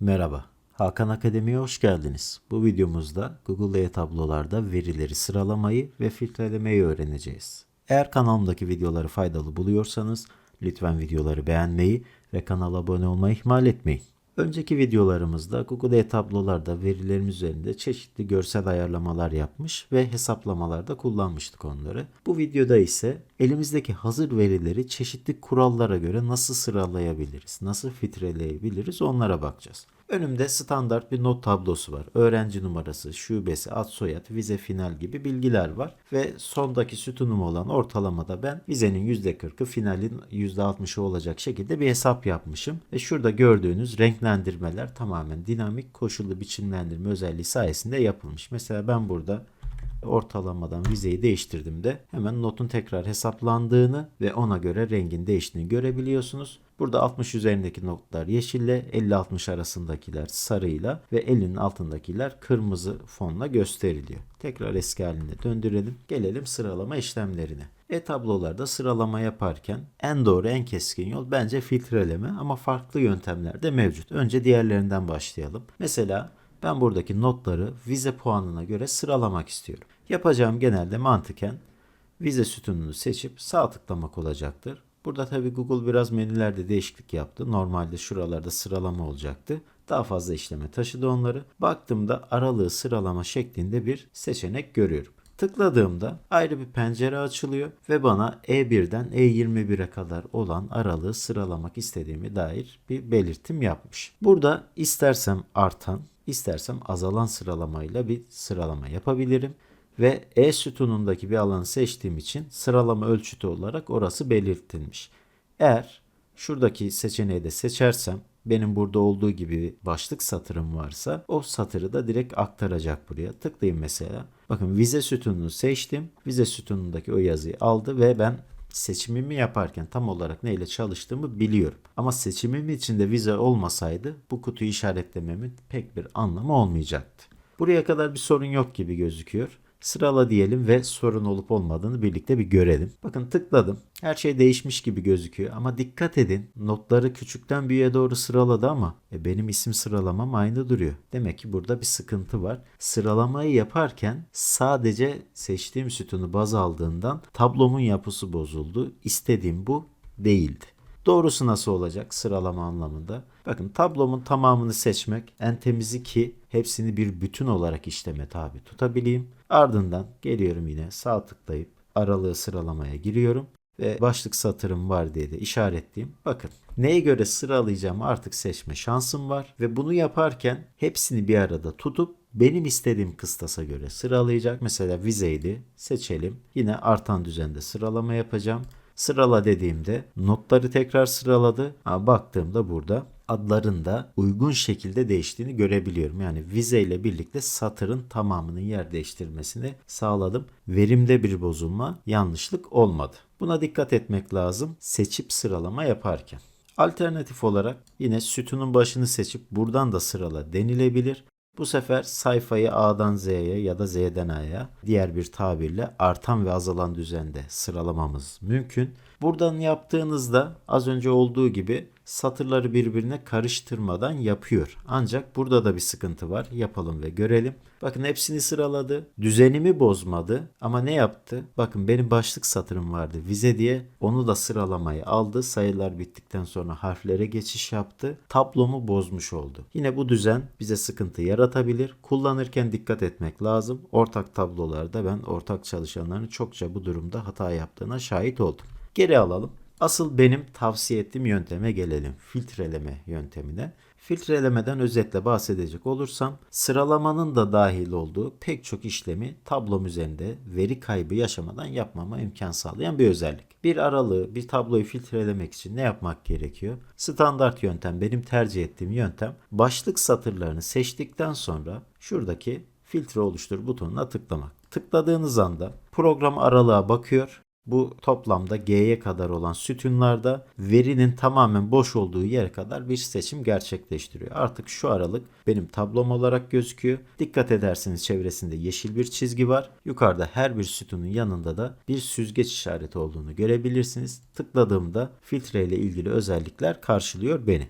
Merhaba, Hakan Akademi'ye hoş geldiniz. Bu videomuzda Google e-tablolarda verileri sıralamayı ve filtrelemeyi öğreneceğiz. Eğer kanalımdaki videoları faydalı buluyorsanız lütfen videoları beğenmeyi ve kanala abone olmayı ihmal etmeyin. Önceki videolarımızda Google e-tablolarda verilerimiz üzerinde çeşitli görsel ayarlamalar yapmış ve hesaplamalarda kullanmıştık onları. Bu videoda ise elimizdeki hazır verileri çeşitli kurallara göre nasıl sıralayabiliriz, nasıl filtreleyebiliriz onlara bakacağız. Önümde standart bir not tablosu var. Öğrenci numarası, şubesi, ad soyad, vize final gibi bilgiler var. Ve sondaki sütunum olan ortalamada ben vizenin %40'ı finalin %60'ı olacak şekilde bir hesap yapmışım. Ve şurada gördüğünüz renklendirmeler tamamen dinamik koşullu biçimlendirme özelliği sayesinde yapılmış. Mesela ben burada ortalamadan vizeyi değiştirdim de hemen notun tekrar hesaplandığını ve ona göre rengin değiştiğini görebiliyorsunuz. Burada 60 üzerindeki notlar yeşille, 50-60 arasındakiler sarıyla ve 50'nin altındakiler kırmızı fonla gösteriliyor. Tekrar eski haline döndürelim. Gelelim sıralama işlemlerine. E-tablolarda sıralama yaparken en doğru en keskin yol bence filtreleme ama farklı yöntemler de mevcut. Önce diğerlerinden başlayalım. Mesela ben buradaki notları vize puanına göre sıralamak istiyorum. Yapacağım genelde mantıken vize sütununu seçip sağ tıklamak olacaktır. Burada tabi Google biraz menülerde değişiklik yaptı. Normalde şuralarda sıralama olacaktı. Daha fazla işleme taşıdı onları. Baktığımda aralığı sıralama şeklinde bir seçenek görüyorum. Tıkladığımda ayrı bir pencere açılıyor ve bana E1'den E21'e kadar olan aralığı sıralamak istediğimi dair bir belirtim yapmış. Burada istersem artan, istersem azalan sıralamayla bir sıralama yapabilirim ve E sütunundaki bir alanı seçtiğim için sıralama ölçütü olarak orası belirtilmiş. Eğer şuradaki seçeneği de seçersem benim burada olduğu gibi başlık satırım varsa o satırı da direkt aktaracak buraya. Tıklayayım mesela. Bakın vize sütununu seçtim. Vize sütunundaki o yazıyı aldı ve ben seçimimi yaparken tam olarak neyle çalıştığımı biliyorum. Ama seçimim içinde vize olmasaydı bu kutuyu işaretlememin pek bir anlamı olmayacaktı. Buraya kadar bir sorun yok gibi gözüküyor. Sırala diyelim ve sorun olup olmadığını birlikte bir görelim. Bakın tıkladım. Her şey değişmiş gibi gözüküyor ama dikkat edin notları küçükten büyüğe doğru sıraladı ama e, benim isim sıralamam aynı duruyor. Demek ki burada bir sıkıntı var. Sıralamayı yaparken sadece seçtiğim sütunu baz aldığından tablomun yapısı bozuldu. İstediğim bu değildi. Doğrusu nasıl olacak sıralama anlamında? Bakın tablomun tamamını seçmek en temizi ki hepsini bir bütün olarak işleme tabi tutabileyim. Ardından geliyorum yine sağ tıklayıp aralığı sıralamaya giriyorum ve başlık satırım var diye de işaretleyeyim. Bakın neye göre sıralayacağımı artık seçme şansım var ve bunu yaparken hepsini bir arada tutup benim istediğim kıstasa göre sıralayacak. Mesela vizeydi seçelim. Yine artan düzende sıralama yapacağım. Sırala dediğimde notları tekrar sıraladı. Ha, baktığımda burada adların da uygun şekilde değiştiğini görebiliyorum. Yani vize ile birlikte satırın tamamının yer değiştirmesini sağladım. Verimde bir bozulma, yanlışlık olmadı. Buna dikkat etmek lazım seçip sıralama yaparken. Alternatif olarak yine sütunun başını seçip buradan da sırala denilebilir. Bu sefer sayfayı A'dan Z'ye ya da Z'den A'ya diğer bir tabirle artan ve azalan düzende sıralamamız mümkün. Buradan yaptığınızda az önce olduğu gibi satırları birbirine karıştırmadan yapıyor. Ancak burada da bir sıkıntı var. Yapalım ve görelim. Bakın hepsini sıraladı. Düzenimi bozmadı ama ne yaptı? Bakın benim başlık satırım vardı vize diye. Onu da sıralamayı aldı. Sayılar bittikten sonra harflere geçiş yaptı. Tablomu bozmuş oldu. Yine bu düzen bize sıkıntı yaratabilir. Kullanırken dikkat etmek lazım. Ortak tablolarda ben ortak çalışanların çokça bu durumda hata yaptığına şahit oldum. Geri alalım. Asıl benim tavsiye ettiğim yönteme gelelim. Filtreleme yöntemine. Filtrelemeden özetle bahsedecek olursam sıralamanın da dahil olduğu pek çok işlemi tablom üzerinde veri kaybı yaşamadan yapmama imkan sağlayan bir özellik. Bir aralığı, bir tabloyu filtrelemek için ne yapmak gerekiyor? Standart yöntem, benim tercih ettiğim yöntem başlık satırlarını seçtikten sonra şuradaki filtre oluştur butonuna tıklamak. Tıkladığınız anda program aralığa bakıyor bu toplamda G'ye kadar olan sütunlarda verinin tamamen boş olduğu yere kadar bir seçim gerçekleştiriyor. Artık şu aralık benim tablom olarak gözüküyor. Dikkat ederseniz çevresinde yeşil bir çizgi var. Yukarıda her bir sütunun yanında da bir süzgeç işareti olduğunu görebilirsiniz. Tıkladığımda filtre ile ilgili özellikler karşılıyor beni.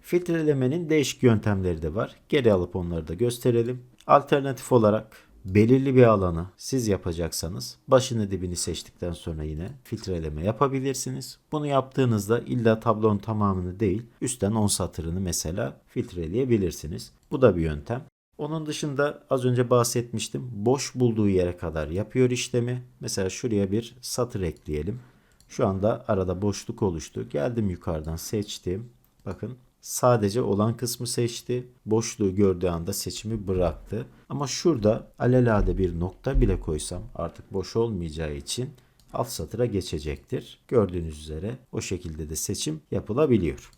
Filtrelemenin değişik yöntemleri de var. Geri alıp onları da gösterelim. Alternatif olarak belirli bir alanı siz yapacaksanız başını dibini seçtikten sonra yine filtreleme yapabilirsiniz. Bunu yaptığınızda illa tablonun tamamını değil üstten 10 satırını mesela filtreleyebilirsiniz. Bu da bir yöntem. Onun dışında az önce bahsetmiştim. Boş bulduğu yere kadar yapıyor işlemi. Mesela şuraya bir satır ekleyelim. Şu anda arada boşluk oluştu. Geldim yukarıdan seçtim. Bakın sadece olan kısmı seçti. Boşluğu gördüğü anda seçimi bıraktı. Ama şurada alelade bir nokta bile koysam artık boş olmayacağı için alt satıra geçecektir. Gördüğünüz üzere o şekilde de seçim yapılabiliyor.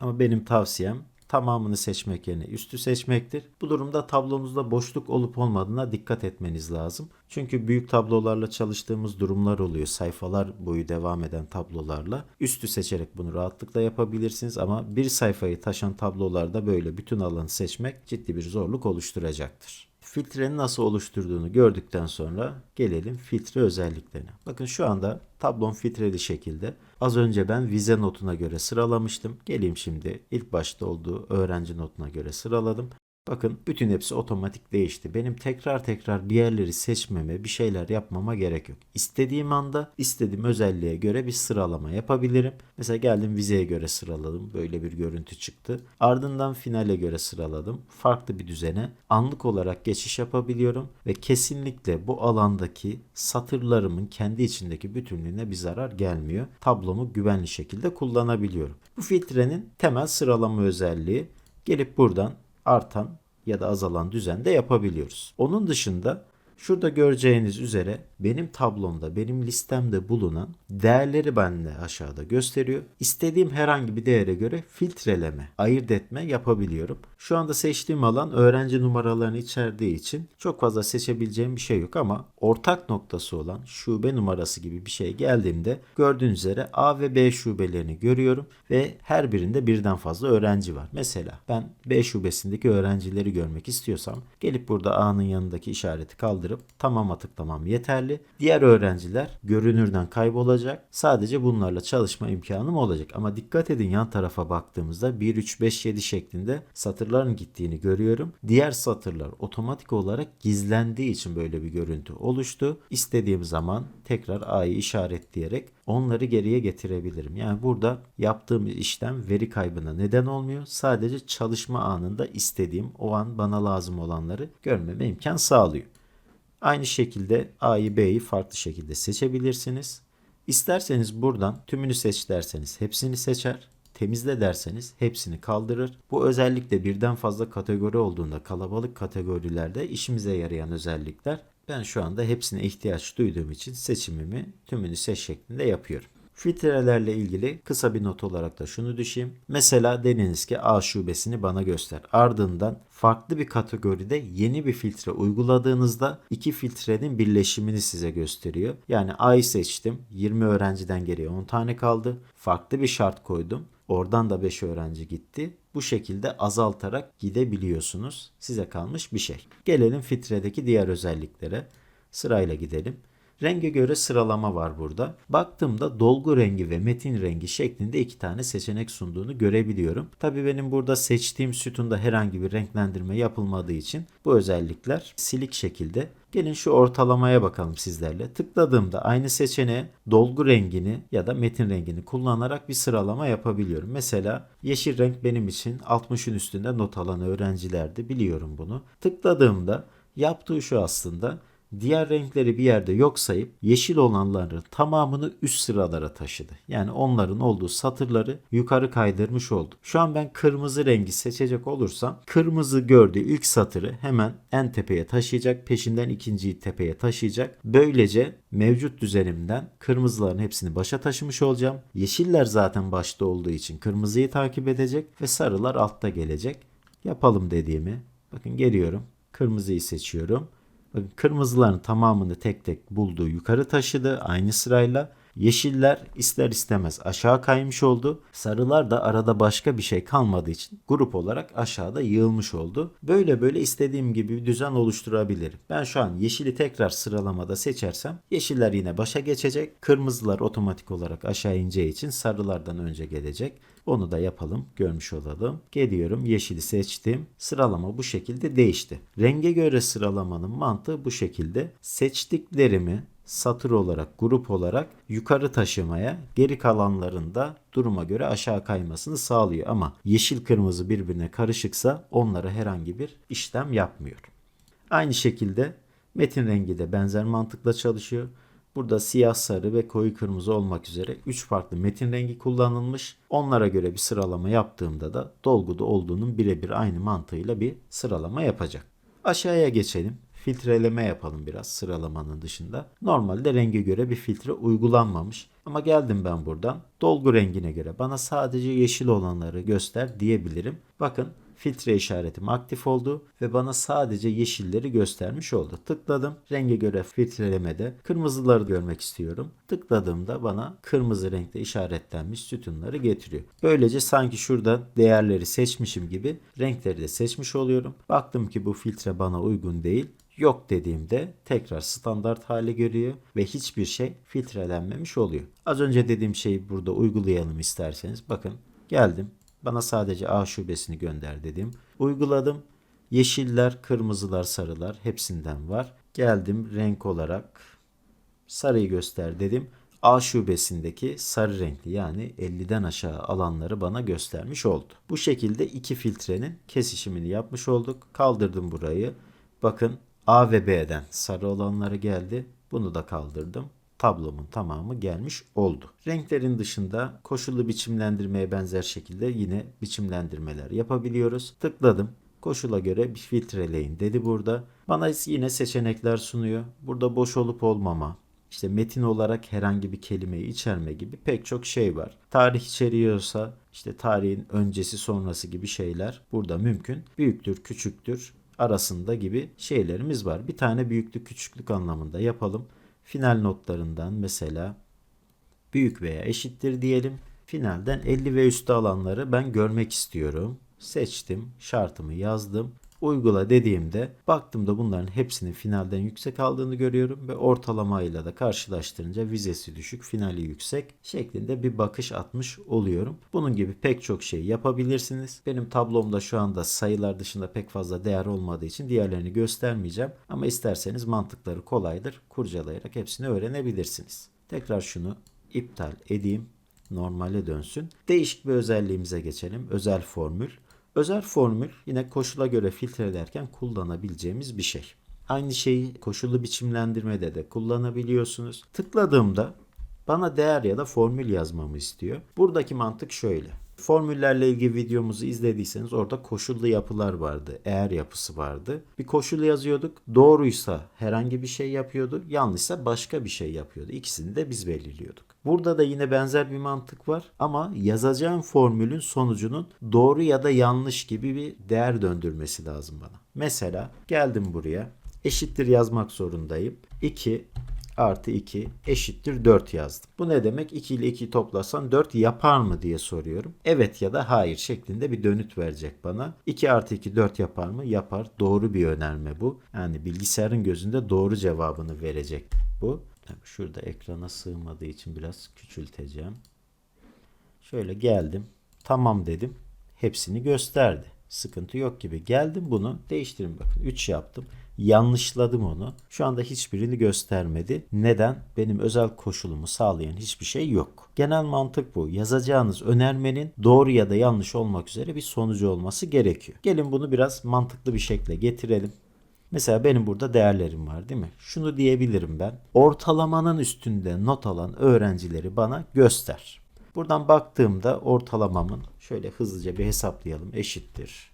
Ama benim tavsiyem tamamını seçmek yerine üstü seçmektir. Bu durumda tablonuzda boşluk olup olmadığına dikkat etmeniz lazım. Çünkü büyük tablolarla çalıştığımız durumlar oluyor. Sayfalar boyu devam eden tablolarla. Üstü seçerek bunu rahatlıkla yapabilirsiniz ama bir sayfayı taşan tablolarda böyle bütün alanı seçmek ciddi bir zorluk oluşturacaktır. Filtrenin nasıl oluşturduğunu gördükten sonra gelelim filtre özelliklerine. Bakın şu anda tablom filtreli şekilde. Az önce ben vize notuna göre sıralamıştım. Geleyim şimdi ilk başta olduğu öğrenci notuna göre sıraladım. Bakın bütün hepsi otomatik değişti. Benim tekrar tekrar bir yerleri seçmeme, bir şeyler yapmama gerek yok. İstediğim anda istediğim özelliğe göre bir sıralama yapabilirim. Mesela geldim vizeye göre sıraladım. Böyle bir görüntü çıktı. Ardından finale göre sıraladım. Farklı bir düzene anlık olarak geçiş yapabiliyorum ve kesinlikle bu alandaki satırlarımın kendi içindeki bütünlüğüne bir zarar gelmiyor. Tablomu güvenli şekilde kullanabiliyorum. Bu filtrenin temel sıralama özelliği gelip buradan artan ya da azalan düzende yapabiliyoruz. Onun dışında şurada göreceğiniz üzere benim tablomda, benim listemde bulunan değerleri benimle aşağıda gösteriyor. İstediğim herhangi bir değere göre filtreleme, ayırt etme yapabiliyorum. Şu anda seçtiğim alan öğrenci numaralarını içerdiği için çok fazla seçebileceğim bir şey yok ama ortak noktası olan şube numarası gibi bir şey geldiğimde gördüğünüz üzere A ve B şubelerini görüyorum ve her birinde birden fazla öğrenci var. Mesela ben B şubesindeki öğrencileri görmek istiyorsam gelip burada A'nın yanındaki işareti kaldırıp tamama tıklamam yeterli. Diğer öğrenciler görünürden kaybolacak. Sadece bunlarla çalışma imkanım olacak. Ama dikkat edin yan tarafa baktığımızda 1, 3, 5, 7 şeklinde satırların gittiğini görüyorum. Diğer satırlar otomatik olarak gizlendiği için böyle bir görüntü oluştu. İstediğim zaman tekrar A'yı işaretleyerek onları geriye getirebilirim. Yani burada yaptığım işlem veri kaybına neden olmuyor. Sadece çalışma anında istediğim o an bana lazım olanları görmeme imkan sağlıyor. Aynı şekilde A'yı B'yi farklı şekilde seçebilirsiniz. İsterseniz buradan tümünü seç derseniz hepsini seçer. Temizle derseniz hepsini kaldırır. Bu özellikle birden fazla kategori olduğunda kalabalık kategorilerde işimize yarayan özellikler. Ben şu anda hepsine ihtiyaç duyduğum için seçimimi tümünü seç şeklinde yapıyorum. Filtrelerle ilgili kısa bir not olarak da şunu düşeyim. Mesela deniniz ki A şubesini bana göster. Ardından farklı bir kategoride yeni bir filtre uyguladığınızda iki filtrenin birleşimini size gösteriyor. Yani A'yı seçtim. 20 öğrenciden geriye 10 tane kaldı. Farklı bir şart koydum. Oradan da 5 öğrenci gitti. Bu şekilde azaltarak gidebiliyorsunuz. Size kalmış bir şey. Gelelim filtredeki diğer özelliklere. Sırayla gidelim. Renge göre sıralama var burada. Baktığımda dolgu rengi ve metin rengi şeklinde iki tane seçenek sunduğunu görebiliyorum. Tabii benim burada seçtiğim sütunda herhangi bir renklendirme yapılmadığı için bu özellikler silik şekilde Gelin şu ortalamaya bakalım sizlerle. Tıkladığımda aynı seçeneğe dolgu rengini ya da metin rengini kullanarak bir sıralama yapabiliyorum. Mesela yeşil renk benim için 60'ın üstünde not alan öğrencilerdi. Biliyorum bunu. Tıkladığımda yaptığı şu aslında diğer renkleri bir yerde yok sayıp yeşil olanların tamamını üst sıralara taşıdı. Yani onların olduğu satırları yukarı kaydırmış oldu. Şu an ben kırmızı rengi seçecek olursam kırmızı gördüğü ilk satırı hemen en tepeye taşıyacak. Peşinden ikinciyi tepeye taşıyacak. Böylece mevcut düzenimden kırmızıların hepsini başa taşımış olacağım. Yeşiller zaten başta olduğu için kırmızıyı takip edecek ve sarılar altta gelecek. Yapalım dediğimi. Bakın geliyorum. Kırmızıyı seçiyorum. Bakın kırmızıların tamamını tek tek bulduğu yukarı taşıdı aynı sırayla. Yeşiller ister istemez aşağı kaymış oldu. Sarılar da arada başka bir şey kalmadığı için grup olarak aşağıda yığılmış oldu. Böyle böyle istediğim gibi bir düzen oluşturabilirim. Ben şu an yeşili tekrar sıralamada seçersem yeşiller yine başa geçecek. Kırmızılar otomatik olarak aşağı ineceği için sarılardan önce gelecek. Onu da yapalım, görmüş olalım. Geliyorum, yeşili seçtim. Sıralama bu şekilde değişti. Renge göre sıralamanın mantığı bu şekilde. Seçtiklerimi satır olarak, grup olarak yukarı taşımaya, geri kalanların da duruma göre aşağı kaymasını sağlıyor. Ama yeşil kırmızı birbirine karışıksa onlara herhangi bir işlem yapmıyor. Aynı şekilde metin rengi de benzer mantıkla çalışıyor. Burada siyah, sarı ve koyu kırmızı olmak üzere 3 farklı metin rengi kullanılmış. Onlara göre bir sıralama yaptığımda da dolguda olduğunun birebir aynı mantığıyla bir sıralama yapacak. Aşağıya geçelim. Filtreleme yapalım biraz sıralamanın dışında. Normalde renge göre bir filtre uygulanmamış. Ama geldim ben buradan. Dolgu rengine göre bana sadece yeşil olanları göster diyebilirim. Bakın filtre işaretim aktif oldu ve bana sadece yeşilleri göstermiş oldu. Tıkladım. Renge göre filtrelemede kırmızıları görmek istiyorum. Tıkladığımda bana kırmızı renkte işaretlenmiş sütunları getiriyor. Böylece sanki şurada değerleri seçmişim gibi renkleri de seçmiş oluyorum. Baktım ki bu filtre bana uygun değil yok dediğimde tekrar standart hale geliyor ve hiçbir şey filtrelenmemiş oluyor. Az önce dediğim şeyi burada uygulayalım isterseniz. Bakın geldim. Bana sadece A şubesini gönder dedim. Uyguladım. Yeşiller, kırmızılar, sarılar hepsinden var. Geldim renk olarak sarıyı göster dedim. A şubesindeki sarı renkli yani 50'den aşağı alanları bana göstermiş oldu. Bu şekilde iki filtrenin kesişimini yapmış olduk. Kaldırdım burayı. Bakın A ve B'den sarı olanları geldi. Bunu da kaldırdım. Tablomun tamamı gelmiş oldu. Renklerin dışında koşullu biçimlendirmeye benzer şekilde yine biçimlendirmeler yapabiliyoruz. Tıkladım. Koşula göre bir filtreleyin dedi burada. Bana yine seçenekler sunuyor. Burada boş olup olmama, işte metin olarak herhangi bir kelimeyi içerme gibi pek çok şey var. Tarih içeriyorsa işte tarihin öncesi sonrası gibi şeyler burada mümkün. Büyüktür, küçüktür, arasında gibi şeylerimiz var. Bir tane büyüklük küçüklük anlamında yapalım. Final notlarından mesela büyük veya eşittir diyelim. Finalden 50 ve üstü alanları ben görmek istiyorum. Seçtim, şartımı yazdım uygula dediğimde baktığımda bunların hepsinin finalden yüksek aldığını görüyorum ve ortalamayla da karşılaştırınca vizesi düşük, finali yüksek şeklinde bir bakış atmış oluyorum. Bunun gibi pek çok şey yapabilirsiniz. Benim tablomda şu anda sayılar dışında pek fazla değer olmadığı için diğerlerini göstermeyeceğim ama isterseniz mantıkları kolaydır. Kurcalayarak hepsini öğrenebilirsiniz. Tekrar şunu iptal edeyim normale dönsün. Değişik bir özelliğimize geçelim. Özel formül. Özel formül yine koşula göre filtrelerken kullanabileceğimiz bir şey. Aynı şeyi koşullu biçimlendirmede de kullanabiliyorsunuz. Tıkladığımda bana değer ya da formül yazmamı istiyor. Buradaki mantık şöyle. Formüllerle ilgili videomuzu izlediyseniz orada koşullu yapılar vardı. Eğer yapısı vardı. Bir koşul yazıyorduk. Doğruysa herhangi bir şey yapıyordu. Yanlışsa başka bir şey yapıyordu. İkisini de biz belirliyorduk. Burada da yine benzer bir mantık var ama yazacağım formülün sonucunun doğru ya da yanlış gibi bir değer döndürmesi lazım bana. Mesela geldim buraya eşittir yazmak zorundayım. 2 artı 2 eşittir 4 yazdım. Bu ne demek? 2 ile 2 toplasan 4 yapar mı diye soruyorum. Evet ya da hayır şeklinde bir dönüt verecek bana. 2 artı 2 4 yapar mı? Yapar. Doğru bir önerme bu. Yani bilgisayarın gözünde doğru cevabını verecek bu. Şurada ekrana sığmadığı için biraz küçülteceğim. Şöyle geldim. Tamam dedim. Hepsini gösterdi. Sıkıntı yok gibi. Geldim bunu değiştirin bakın. 3 yaptım. Yanlışladım onu. Şu anda hiçbirini göstermedi. Neden? Benim özel koşulumu sağlayan hiçbir şey yok. Genel mantık bu. Yazacağınız önermenin doğru ya da yanlış olmak üzere bir sonucu olması gerekiyor. Gelin bunu biraz mantıklı bir şekilde getirelim. Mesela benim burada değerlerim var değil mi? Şunu diyebilirim ben. Ortalamanın üstünde not alan öğrencileri bana göster. Buradan baktığımda ortalamamın şöyle hızlıca bir hesaplayalım eşittir.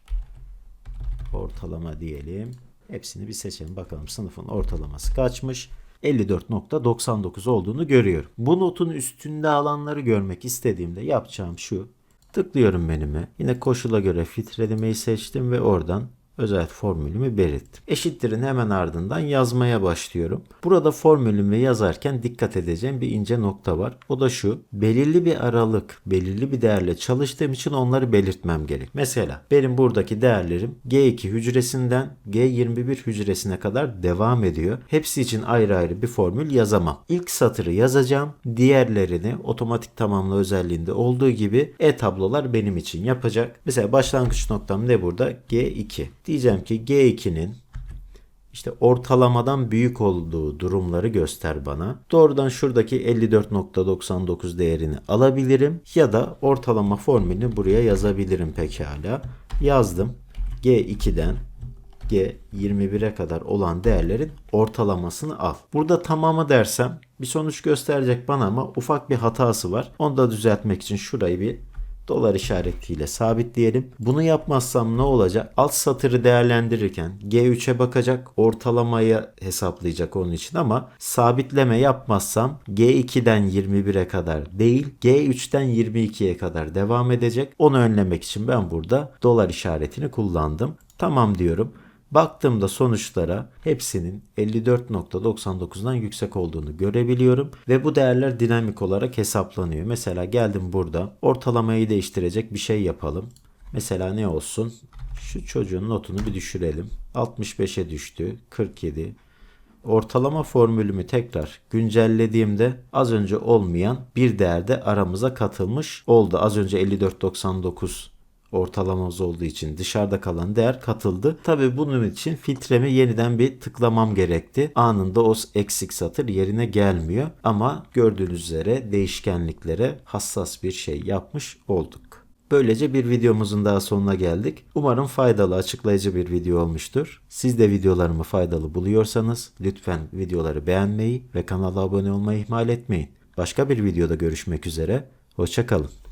Ortalama diyelim. Hepsini bir seçelim bakalım sınıfın ortalaması kaçmış. 54.99 olduğunu görüyorum. Bu notun üstünde alanları görmek istediğimde yapacağım şu. Tıklıyorum menüme. Yine koşula göre filtrelemeyi seçtim ve oradan özel formülümü belirttim. Eşittirin hemen ardından yazmaya başlıyorum. Burada formülümü yazarken dikkat edeceğim bir ince nokta var. O da şu. Belirli bir aralık, belirli bir değerle çalıştığım için onları belirtmem gerek. Mesela benim buradaki değerlerim G2 hücresinden G21 hücresine kadar devam ediyor. Hepsi için ayrı ayrı bir formül yazamam. İlk satırı yazacağım. Diğerlerini otomatik tamamla özelliğinde olduğu gibi e-tablolar benim için yapacak. Mesela başlangıç noktam ne burada? G2. Diyeceğim ki G2'nin işte ortalamadan büyük olduğu durumları göster bana. Doğrudan şuradaki 54.99 değerini alabilirim ya da ortalama formülünü buraya yazabilirim pekala. Yazdım. G2'den G21'e kadar olan değerlerin ortalamasını al. Burada tamamı dersem bir sonuç gösterecek bana ama ufak bir hatası var. Onu da düzeltmek için şurayı bir dolar işaretiyle sabitleyelim. Bunu yapmazsam ne olacak? Alt satırı değerlendirirken G3'e bakacak, ortalamayı hesaplayacak onun için ama sabitleme yapmazsam G2'den 21'e kadar değil, G3'ten 22'ye kadar devam edecek. Onu önlemek için ben burada dolar işaretini kullandım. Tamam diyorum. Baktığımda sonuçlara hepsinin 54.99'dan yüksek olduğunu görebiliyorum ve bu değerler dinamik olarak hesaplanıyor. Mesela geldim burada ortalamayı değiştirecek bir şey yapalım. Mesela ne olsun? Şu çocuğun notunu bir düşürelim. 65'e düştü. 47. Ortalama formülümü tekrar güncellediğimde az önce olmayan bir değerde aramıza katılmış oldu. Az önce 54.99 ortalamamız olduğu için dışarıda kalan değer katıldı. Tabi bunun için filtremi yeniden bir tıklamam gerekti. Anında o eksik satır yerine gelmiyor. Ama gördüğünüz üzere değişkenliklere hassas bir şey yapmış olduk. Böylece bir videomuzun daha sonuna geldik. Umarım faydalı, açıklayıcı bir video olmuştur. Siz de videolarımı faydalı buluyorsanız lütfen videoları beğenmeyi ve kanala abone olmayı ihmal etmeyin. Başka bir videoda görüşmek üzere. Hoşçakalın.